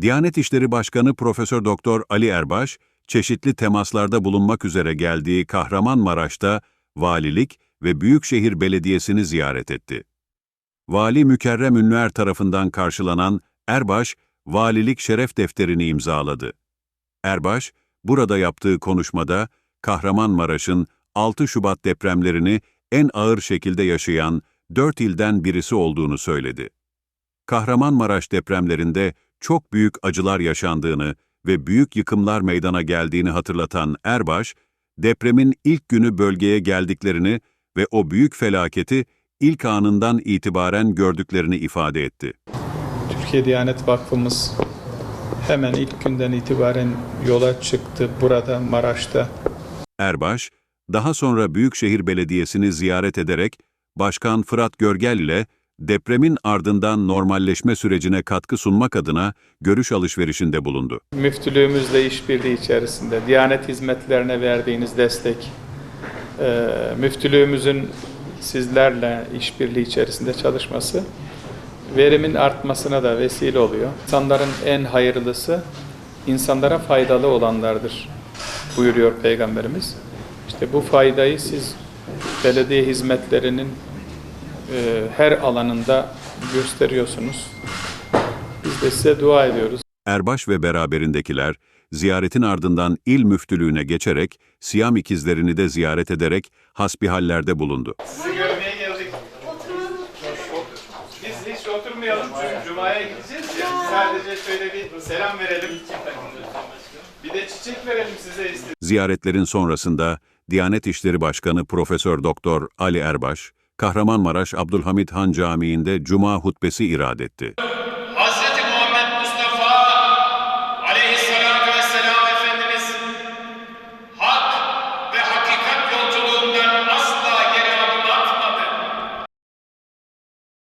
Diyanet İşleri Başkanı Profesör Doktor Ali Erbaş, çeşitli temaslarda bulunmak üzere geldiği Kahramanmaraş'ta valilik ve Büyükşehir Belediyesi'ni ziyaret etti. Vali Mükerrem Ünlüer tarafından karşılanan Erbaş, valilik şeref defterini imzaladı. Erbaş, burada yaptığı konuşmada Kahramanmaraş'ın 6 Şubat depremlerini en ağır şekilde yaşayan 4 ilden birisi olduğunu söyledi. Kahramanmaraş depremlerinde çok büyük acılar yaşandığını ve büyük yıkımlar meydana geldiğini hatırlatan Erbaş, depremin ilk günü bölgeye geldiklerini ve o büyük felaketi ilk anından itibaren gördüklerini ifade etti. Türkiye Diyanet Vakfımız hemen ilk günden itibaren yola çıktı burada Maraş'ta. Erbaş, daha sonra Büyükşehir Belediyesi'ni ziyaret ederek Başkan Fırat Görgel ile depremin ardından normalleşme sürecine katkı sunmak adına görüş alışverişinde bulundu. Müftülüğümüzle işbirliği içerisinde Diyanet hizmetlerine verdiğiniz destek, e, müftülüğümüzün sizlerle işbirliği içerisinde çalışması verimin artmasına da vesile oluyor. İnsanların en hayırlısı insanlara faydalı olanlardır buyuruyor Peygamberimiz. İşte bu faydayı siz belediye hizmetlerinin e, her alanında gösteriyorsunuz. Biz de size dua ediyoruz. Erbaş ve beraberindekiler, ziyaretin ardından il müftülüğüne geçerek, Siyam ikizlerini de ziyaret ederek hasbihallerde bulundu. Sizi görmeye geldik. Biz hiç oturmayalım çünkü Cuma'ya gideceğiz ya. Sadece şöyle bir selam verelim. Bir de çiçek verelim size istedim. Ziyaretlerin sonrasında Diyanet İşleri Başkanı Profesör Doktor Ali Erbaş, Kahramanmaraş Abdülhamit Han Camii'nde Cuma hutbesi irad etti.